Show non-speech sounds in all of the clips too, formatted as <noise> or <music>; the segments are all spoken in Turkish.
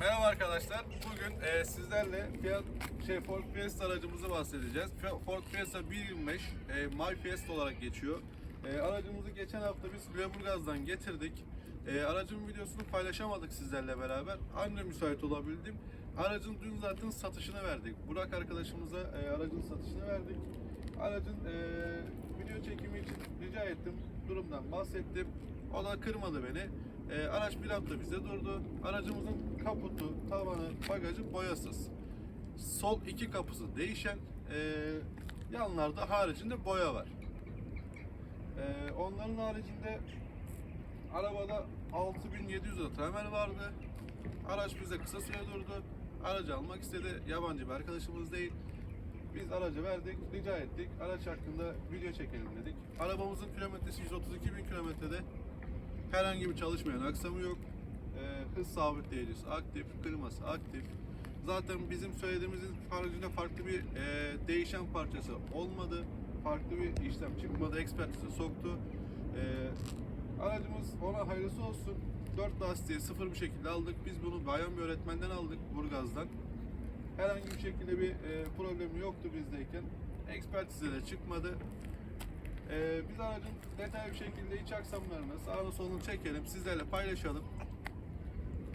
Merhaba arkadaşlar. Bugün e, sizlerle Fiat şey Ford Fiesta aracımızı bahsedeceğiz. Ford Fiesta 1.25 e, My Fiesta olarak geçiyor. E, aracımızı geçen hafta biz Lüleburgaz'dan getirdik. E, aracın videosunu paylaşamadık sizlerle beraber. Anca müsait olabildim. Aracın dün zaten satışını verdik. Burak arkadaşımıza e, aracın satışını verdik. Aracın e, video çekimi için rica ettim. Durumdan bahsettim. O da kırmadı beni. E, araç bir hafta bize durdu. Aracımızın kaputu, tavanı, bagajı boyasız. Sol iki kapısı değişen. E, yanlarda haricinde boya var. E, onların haricinde arabada 6700 lira tramer vardı. Araç bize kısa süre durdu. Aracı almak istedi. Yabancı bir arkadaşımız değil. Biz aracı verdik, rica ettik. Araç hakkında video çekelim dedik. Arabamızın kilometresi 132 bin kilometrede. Herhangi bir çalışmayan aksamı yok. Ee, hız sabitleyicisi aktif, kliması aktif. Zaten bizim söylediğimizin haricinde farklı bir e, değişen parçası olmadı. Farklı bir işlem çıkmadı. Ekspertize soktu. Ee, aracımız ona hayırlısı olsun. 4 lastiği sıfır bir şekilde aldık. Biz bunu bayan bir öğretmenden aldık Burgaz'dan. Herhangi bir şekilde bir e, problemi yoktu bizdeyken. Ekspertize de çıkmadı. E, biz aracın detaylı bir şekilde iç aksamlarını sağını solunu çekelim, sizlerle paylaşalım.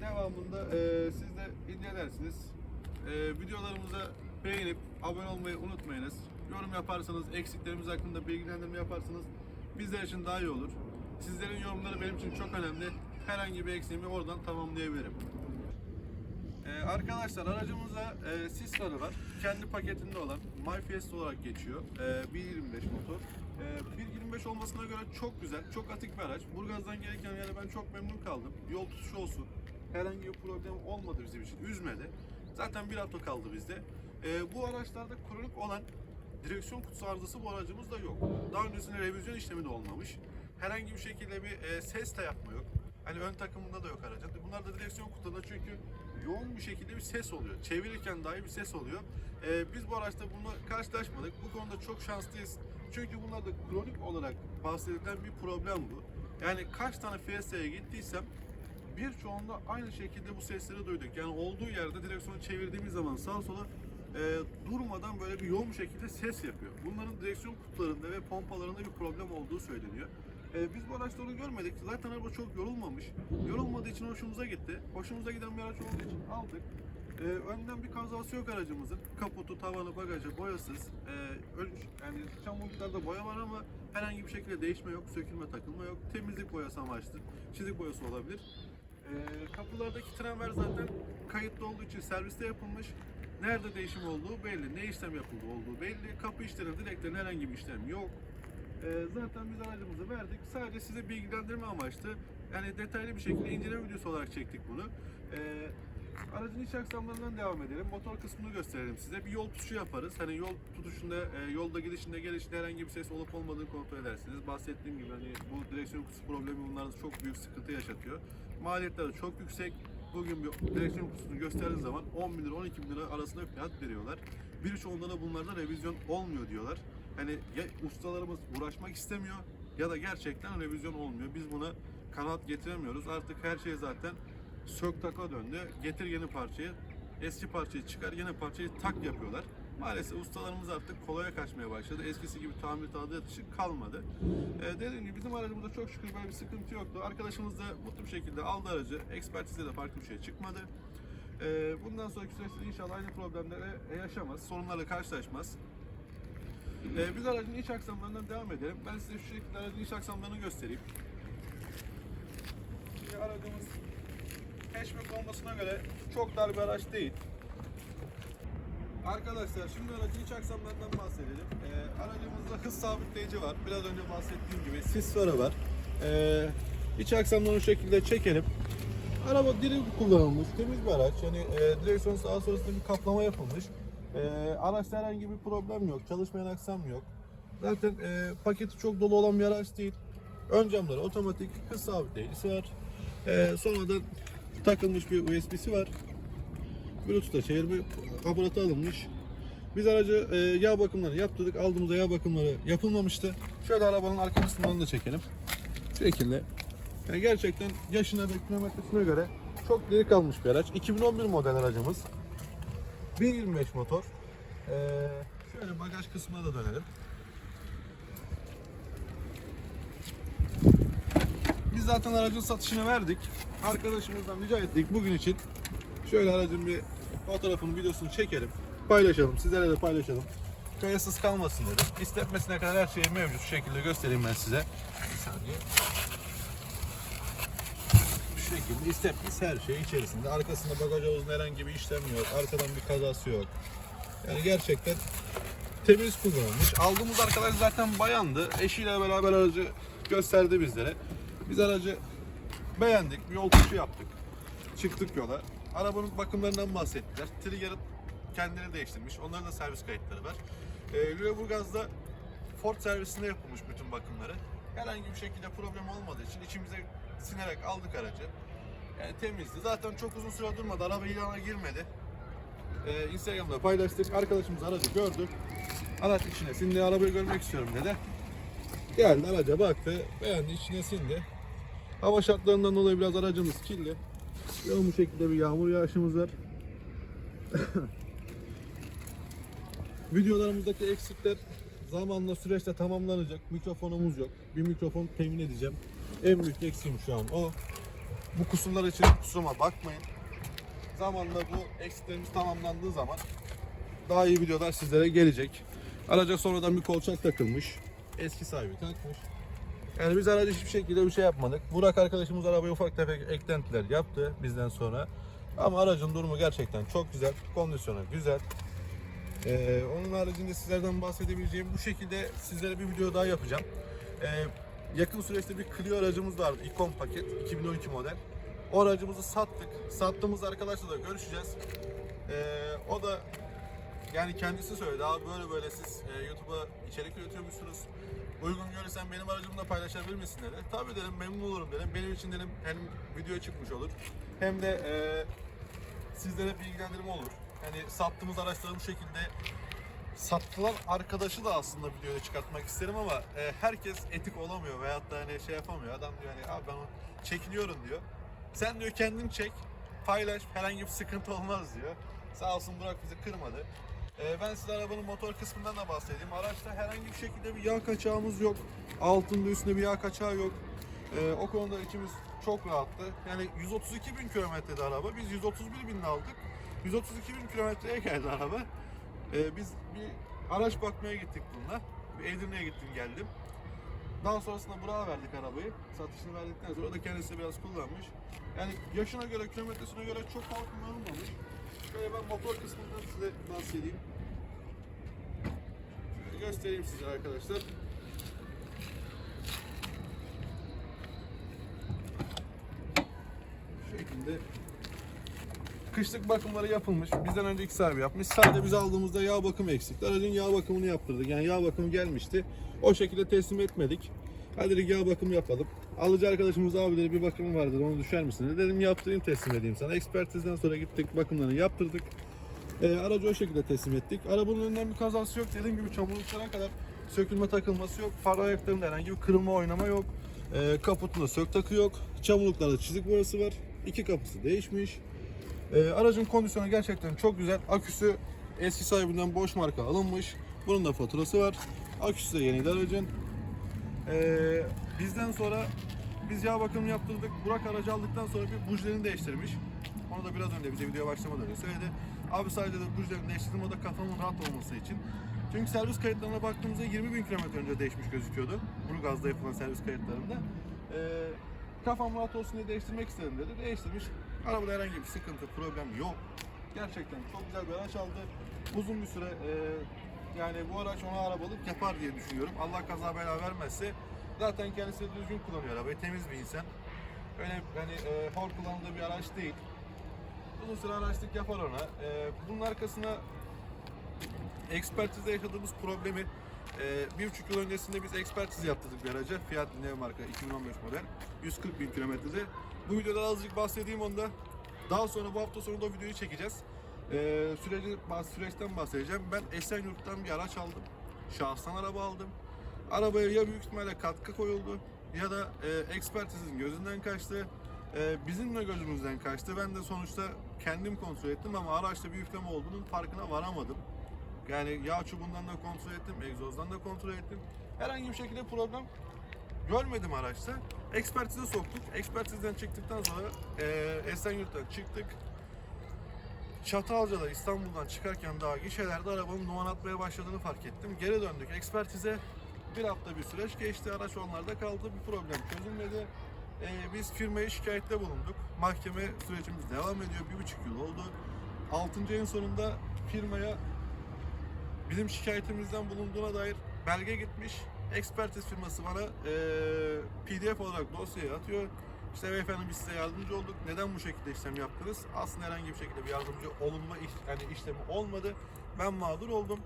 Devamında e, siz de incelersiniz. E, videolarımıza beğenip abone olmayı unutmayınız. Yorum yaparsanız, eksiklerimiz hakkında bilgilendirme yaparsanız bizler için daha iyi olur. Sizlerin yorumları benim için çok önemli. Herhangi bir eksiğimi oradan tamamlayabilirim. Ee, arkadaşlar aracımızda e, sis farı var. Kendi paketinde olan My olarak geçiyor. Ee, 1.25 motor. Ee, 1.25 olmasına göre çok güzel, çok atik bir araç. Burgaz'dan gelirken yani ben çok memnun kaldım. Yol tutuşu olsun. Herhangi bir problem olmadı bizim için. Üzmedi. Zaten bir hafta kaldı bizde. Ee, bu araçlarda kronik olan direksiyon kutusu arızası bu aracımızda yok. Daha öncesinde revizyon işlemi de olmamış. Herhangi bir şekilde bir e, ses de yapma yok. Hani ön takımında da yok aracın. Bunlar da direksiyon kutularında çünkü yoğun bir şekilde bir ses oluyor. Çevirirken dahi bir ses oluyor. Ee, biz bu araçta bununla karşılaşmadık. Bu konuda çok şanslıyız. Çünkü bunlarda kronik olarak bahsedilen bir problem bu. Yani kaç tane Fiesta'ya gittiysem birçoğunda aynı şekilde bu sesleri duyduk. Yani olduğu yerde direksiyonu çevirdiğimiz zaman sağa sola e, durmadan böyle bir yoğun şekilde ses yapıyor. Bunların direksiyon kutularında ve pompalarında bir problem olduğu söyleniyor. E, biz bu araçta onu görmedik. Zaten araba çok yorulmamış. Yorulmadığı için hoşumuza gitti. Hoşumuza giden bir araç olduğu için aldık. E, önden bir kazası yok aracımızın. Kaputu, tavanı, bagajı boyasız. E, ölmüş, yani çamurluklarda boya var ama herhangi bir şekilde değişme yok, sökülme, takılma yok. Temizlik boyası amaçlı. Çizik boyası olabilir. Ee, kapılardaki tramer zaten kayıtlı olduğu için serviste yapılmış. Nerede değişim olduğu belli, ne işlem yapıldığı olduğu belli. Kapı işlerinde direklerin herhangi bir işlem yok. Ee, zaten biz aracımızı verdik. Sadece size bilgilendirme amaçlı. Yani detaylı bir şekilde inceleme videosu olarak çektik bunu. Ee, aracın iç aksamlarından devam edelim. Motor kısmını gösterelim size. Bir yol tutuşu yaparız. Hani yol tutuşunda, e, yolda gidişinde, gelişinde herhangi bir ses olup olmadığını kontrol edersiniz. Bahsettiğim gibi hani bu direksiyon kutusu problemi bunlarda çok büyük sıkıntı yaşatıyor. Maliyetleri çok yüksek. Bugün bir direksiyon kutusunu gösterdiğiniz zaman 10 bin lira 12 bin lira arasında fiyat veriyorlar. Birçoğunda da bunlarda revizyon olmuyor diyorlar. Hani ya ustalarımız uğraşmak istemiyor ya da gerçekten revizyon olmuyor. Biz buna kanat getiremiyoruz. Artık her şey zaten sök taka döndü. Getir yeni parçayı, eski parçayı çıkar yeni parçayı tak yapıyorlar. Maalesef ustalarımız artık kolaya kaçmaya başladı. Eskisi gibi tamir tadilat işi kalmadı. Ee, dediğim gibi bizim aracımızda çok şükür böyle bir sıkıntı yoktu. Arkadaşımız da mutlu bir şekilde aldı aracı. Ekspertizde de farklı bir şey çıkmadı. Ee, bundan sonraki süreçte inşallah aynı problemlere yaşamaz, sorunlarla karşılaşmaz. Ee, biz aracın iç aksamlarından devam edelim. Ben size şu şekilde aracın iç aksamlarını göstereyim. Şimdi aracımız hatchback olmasına göre çok dar bir araç değil. Arkadaşlar şimdi aracın iç aksamlarından bahsedelim. Ee, aracımızda hız sabitleyici var. Biraz önce bahsettiğim gibi sis farı var. Ee, iç aksamlarını şu şekilde çekelim. Araba diri kullanılmış, temiz bir araç. Yani e, direksiyon sağa sonrasında bir kaplama yapılmış. E, araçta herhangi bir problem yok, çalışmayan aksam yok. Zaten e, paketi çok dolu olan bir araç değil. Ön camları otomatik, hız sabitleyicisi var. E, sonradan takılmış bir USB'si var. Bluetooth'ta çevirme aparatı alınmış. Biz aracı e, yağ bakımlarını yaptırdık. Aldığımızda yağ bakımları yapılmamıştı. Şöyle arabanın arka kısmını da çekelim. Şu şekilde. Yani gerçekten yaşına ve kilometresine göre çok diri kalmış bir araç. 2011 model aracımız. 1.25 motor. Ee, şöyle bagaj kısmına da dönelim. Zaten aracın satışını verdik. Arkadaşımızdan rica ettik bugün için. Şöyle aracın bir fotoğrafını, videosunu çekelim. Paylaşalım, sizlere de paylaşalım. Kayasız kalmasın dedim. İstetmesine kadar her şey mevcut. Şu şekilde göstereyim ben size. Bir saniye. Şu şekilde isteplis her şey içerisinde. Arkasında bagaj havuzunda herhangi bir işlem yok. Arkadan bir kazası yok. Yani gerçekten temiz kullanılmış. Aldığımız arkadaş zaten bayandı. Eşiyle beraber aracı gösterdi bizlere. Biz aracı beğendik. Bir yol tutuşu yaptık. Çıktık yola. Arabanın bakımlarından bahsettiler. Trigger'ı kendileri değiştirmiş. Onların da servis kayıtları var. E, Lüleburgaz'da Ford servisinde yapılmış bütün bakımları. Herhangi bir şekilde problem olmadığı için içimize sinerek aldık aracı. Yani temizdi. Zaten çok uzun süre durmadı. Araba ilana girmedi. Ee, Instagram'da paylaştık. Arkadaşımız aracı gördü. Araç içine sindi. Arabayı görmek istiyorum dedi. Geldi araca baktı. Beğendi. içine sindi. Hava şartlarından dolayı biraz aracımız kirli. Yoğun bir şekilde bir yağmur yağışımız var. <laughs> Videolarımızdaki eksikler zamanla süreçte tamamlanacak. Mikrofonumuz yok. Bir mikrofon temin edeceğim. En büyük eksiğim şu an o. Bu kusurlar için kusuruma bakmayın. Zamanla bu eksiklerimiz tamamlandığı zaman daha iyi videolar sizlere gelecek. Araca sonradan bir kolçak takılmış. Eski sahibi takmış. Yani biz araca hiçbir şekilde bir şey yapmadık. Burak arkadaşımız arabaya ufak tefek eklentiler yaptı bizden sonra. Ama aracın durumu gerçekten çok güzel. Kondisyonu güzel. Ee, onun haricinde sizlerden bahsedebileceğim bu şekilde sizlere bir video daha yapacağım. Ee, yakın süreçte bir Clio aracımız vardı. Icon paket 2012 model. O aracımızı sattık. Sattığımız arkadaşla da görüşeceğiz. Ee, o da yani kendisi söyledi abi böyle böyle siz e, YouTube'a içerik üretiyormuşsunuz. Uygun görürsen benim aracımı da paylaşabilir misin dedi. Tabii dedim memnun olurum dedim. Benim için dedim hem video çıkmış olur hem de e, sizlere bilgilendirme olur. Hani sattığımız araçları bu şekilde satılan arkadaşı da aslında videoya çıkartmak isterim ama e, herkes etik olamıyor veyahut da hani şey yapamıyor. Adam diyor hani abi ben çekiniyorum diyor. Sen diyor kendin çek, paylaş, herhangi bir sıkıntı olmaz diyor. Sağ olsun Burak bizi kırmadı. E, ben size arabanın motor kısmından da bahsedeyim. Araçta herhangi bir şekilde bir yağ kaçağımız yok. Altında üstünde bir yağ kaçağı yok. E, o konuda içimiz çok rahattı. Yani 132 bin kilometrede araba. Biz 131 bin aldık. 132 bin kilometreye geldi araba. Ee, biz bir araç bakmaya gittik bununla. Bir Edirne'ye gittim geldim. Daha sonrasında Burak'a verdik arabayı. Satışını verdikten sonra da kendisi biraz kullanmış. Yani yaşına göre, kilometresine göre çok fark olmamış. Şöyle ben motor kısmından size bahsedeyim. Şöyle göstereyim size arkadaşlar. Şu şekilde kışlık bakımları yapılmış. Bizden önceki sahibi yapmış. Sadece biz aldığımızda yağ bakımı eksikti. Aracın yağ bakımını yaptırdık. Yani yağ bakımı gelmişti. O şekilde teslim etmedik. Hadi dedik yağ bakımı yapalım. Alıcı arkadaşımız abi dedi bir bakımı vardır onu düşer misin? dedi. Dedim yaptırayım teslim edeyim sana. Ekspertizden sonra gittik bakımlarını yaptırdık. Ee, aracı o şekilde teslim ettik. Arabanın önünden bir kazası yok. Dediğim gibi çamurluklara kadar sökülme takılması yok. Far ayaklarında herhangi bir kırılma oynama yok. Ee, kaputunda sök takı yok. Çamurluklarda çizik boyası var. İki kapısı değişmiş. Ee, aracın kondisyonu gerçekten çok güzel. Aküsü eski sahibinden boş marka alınmış. Bunun da faturası var. Aküsü de yeniydi aracın. Ee, bizden sonra biz yağ bakımını yaptırdık. Burak aracı aldıktan sonra bir bujilerini değiştirmiş. Onu da biraz önce bize videoya başlamadan önce söyledi. Abi sadece de bujilerini değiştirdim o da kafamın rahat olması için. Çünkü servis kayıtlarına baktığımızda 20 bin kilometre önce değişmiş gözüküyordu. Burgaz'da yapılan servis kayıtlarında. Ee, kafam rahat olsun diye değiştirmek istedim dedi. Değiştirmiş. Arabada herhangi bir sıkıntı, problem yok. Gerçekten çok güzel bir araç aldı. Uzun bir süre e, yani bu araç ona arabalık yapar diye düşünüyorum. Allah kaza bela vermezse zaten kendisi düzgün kullanıyor arabayı. Temiz bir insan. Öyle hani e, hor kullandığı bir araç değil. Uzun süre araçlık yapar ona. E, bunun arkasına ekspertizde yaşadığımız problemi e, bir buçuk yıl öncesinde biz ekspertiz yaptırdık bir araca. Fiat Neo marka 2015 model. 140 bin kilometrede. Bu videoda azıcık bahsedeyim onda. Daha sonra bu hafta sonunda videoyu çekeceğiz. Ee, süreci, süreçten bahsedeceğim. Ben Esenyurt'tan bir araç aldım. Şahsen araba aldım. Arabaya ya büyük ihtimalle katkı koyuldu ya da e, ekspertizin gözünden kaçtı. Ee, bizim de gözümüzden kaçtı. Ben de sonuçta kendim kontrol ettim ama araçta bir üfleme olduğunun farkına varamadım. Yani yağ çubuğundan da kontrol ettim, egzozdan da kontrol ettim. Herhangi bir şekilde problem görmedim araçta. Ekspertize soktuk. Ekspertizden çıktıktan sonra e, Esenyurt'tan çıktık. Çatalca'da İstanbul'dan çıkarken daha gişelerde arabanın duman atmaya başladığını fark ettim. Geri döndük ekspertize. Bir hafta bir süreç geçti. Araç onlarda kaldı. Bir problem çözülmedi. Ee, biz firmaya şikayette bulunduk. Mahkeme sürecimiz devam ediyor. Bir buçuk yıl oldu. Altıncı ayın sonunda firmaya bizim şikayetimizden bulunduğuna dair belge gitmiş. Ekspertiz firması bana eee, PDF olarak dosyayı atıyor. İşte beyefendi biz size yardımcı olduk. Neden bu şekilde işlem yaptınız? Aslında herhangi bir şekilde bir yardımcı olunma iş, yani işlemi olmadı. Ben mağdur oldum.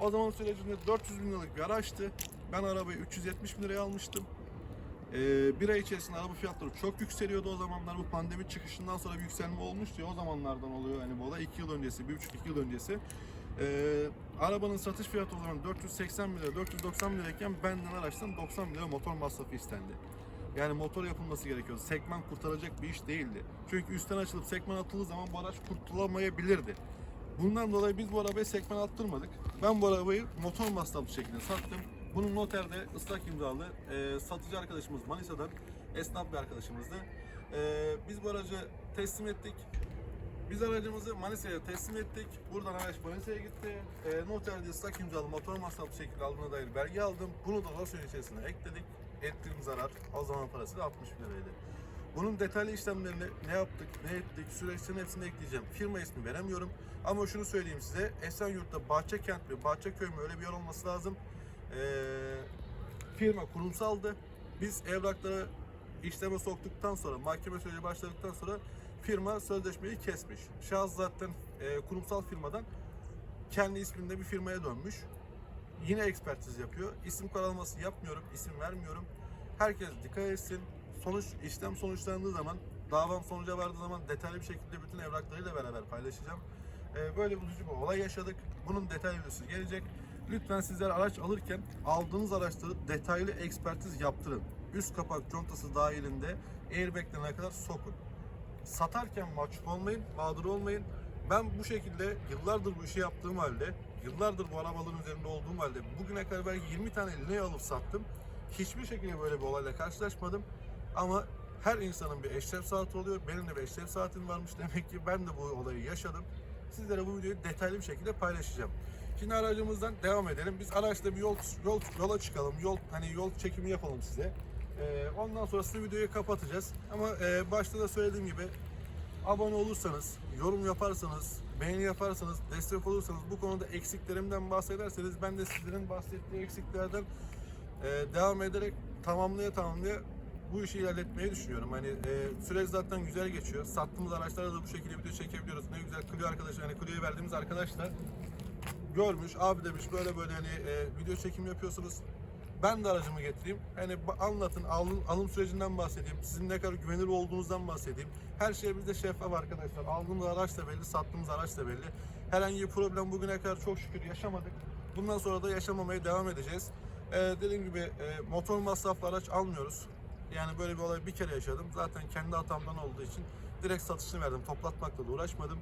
O zaman sürecinde 400 bin liralık bir araçtı. Ben arabayı 370 bin liraya almıştım. Ee, bir ay içerisinde araba fiyatları çok yükseliyordu o zamanlar. Bu pandemi çıkışından sonra bir yükselme olmuştu. O zamanlardan oluyor hani bu olay. 2 yıl öncesi, 1,5-2 yıl öncesi. Ee, arabanın satış fiyatı o zaman 480 bin lira, 490 bin lirayken benden araçtan 90 bin lira motor masrafı istendi. Yani motor yapılması gerekiyordu. Sekman kurtaracak bir iş değildi. Çünkü üstten açılıp sekman atıldığı zaman bu araç kurtulamayabilirdi. Bundan dolayı biz bu arabaya sekman attırmadık. Ben bu arabayı motor masraflı şekilde sattım. Bunun noterde ıslak imzalı e, satıcı arkadaşımız Manisa'dan esnaf bir arkadaşımızdı. E, biz bu aracı teslim ettik. Biz aracımızı Manisa'ya teslim ettik. Buradan araç Manisa'ya gitti. E, noterde ıslak imzalı motor masraflı şekilde aldığına dair belge aldım. Bunu da dosyanın içerisine ekledik. Ettiğim zarar o zaman parası da 60 bin liraydı. Bunun detaylı işlemlerini ne yaptık, ne ettik, süreçlerin hepsini ekleyeceğim. Firma ismi veremiyorum. Ama şunu söyleyeyim size. Esenyurt'ta Bahçekent mi, Bahçeköy mü öyle bir yer olması lazım. Ee, firma kurumsaldı. Biz evrakları işleme soktuktan sonra, mahkeme süreci başladıktan sonra firma sözleşmeyi kesmiş. Şahıs zaten e, kurumsal firmadan kendi isminde bir firmaya dönmüş. Yine ekspertiz yapıyor. İsim karalaması yapmıyorum, isim vermiyorum. Herkes dikkat etsin. Sonuç işlem sonuçlandığı zaman, davam sonuca vardığı zaman detaylı bir şekilde bütün evraklarıyla beraber paylaşacağım. Ee, böyle üzücü bir olay yaşadık. Bunun detaylı videosu gelecek. Lütfen sizler araç alırken aldığınız araçları detaylı ekspertiz yaptırın. Üst kapak contası dahilinde airbaglerine kadar sokun. Satarken mahcup olmayın, mağdur olmayın. Ben bu şekilde yıllardır bu işi yaptığım halde, yıllardır bu arabaların üzerinde olduğum halde bugüne kadar belki 20 tane lineye alıp sattım. Hiçbir şekilde böyle bir olayla karşılaşmadım. Ama her insanın bir eşref saati oluyor. Benim de bir eşref saatim varmış. Demek ki ben de bu olayı yaşadım. Sizlere bu videoyu detaylı bir şekilde paylaşacağım. Şimdi aracımızdan devam edelim. Biz araçla bir yol, yol yola çıkalım. Yol hani yol çekimi yapalım size. Ee, ondan sonrasında videoyu kapatacağız. Ama e, başta da söylediğim gibi abone olursanız, yorum yaparsanız, beğeni yaparsanız, destek olursanız bu konuda eksiklerimden bahsederseniz ben de sizlerin bahsettiği eksiklerden e, devam ederek tamamlaya tamamlaya bu işi ilerletmeyi düşünüyorum. Hani e, süreç zaten güzel geçiyor. Sattığımız araçlara da bu şekilde video çekebiliyoruz. Ne güzel Clio arkadaşı, hani Clio'ya verdiğimiz arkadaşlar görmüş, abi demiş böyle böyle hani e, video çekim yapıyorsunuz. Ben de aracımı getireyim. Hani anlatın, alım, alım sürecinden bahsedeyim. Sizin ne kadar güvenilir olduğunuzdan bahsedeyim. Her şey bizde şeffaf arkadaşlar. Aldığımız araç da belli, sattığımız araç da belli. Herhangi bir problem bugüne kadar çok şükür yaşamadık. Bundan sonra da yaşamamaya devam edeceğiz. Ee, dediğim gibi e, motor masraflı araç almıyoruz. Yani böyle bir olay bir kere yaşadım. Zaten kendi hatamdan olduğu için direkt satışını verdim. Toplatmakla da uğraşmadım.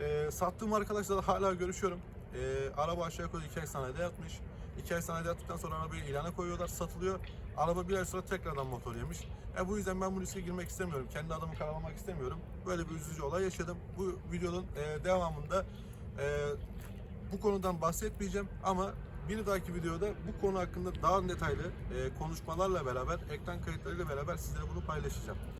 Ee, sattığım arkadaşlarla hala görüşüyorum. Ee, araba aşağı yukarı 2 ay sanayide yatmış. 2 ay sanayide yattıktan sonra arabayı ilana koyuyorlar, satılıyor. Araba bir ay sonra tekrardan motor yemiş. E, bu yüzden ben bu riske girmek istemiyorum. Kendi adamı karalamak istemiyorum. Böyle bir üzücü olay yaşadım. Bu videonun e, devamında e, bu konudan bahsetmeyeceğim ama bir dahaki videoda bu konu hakkında daha detaylı e, konuşmalarla beraber, ekran kayıtlarıyla beraber sizlere bunu paylaşacağım.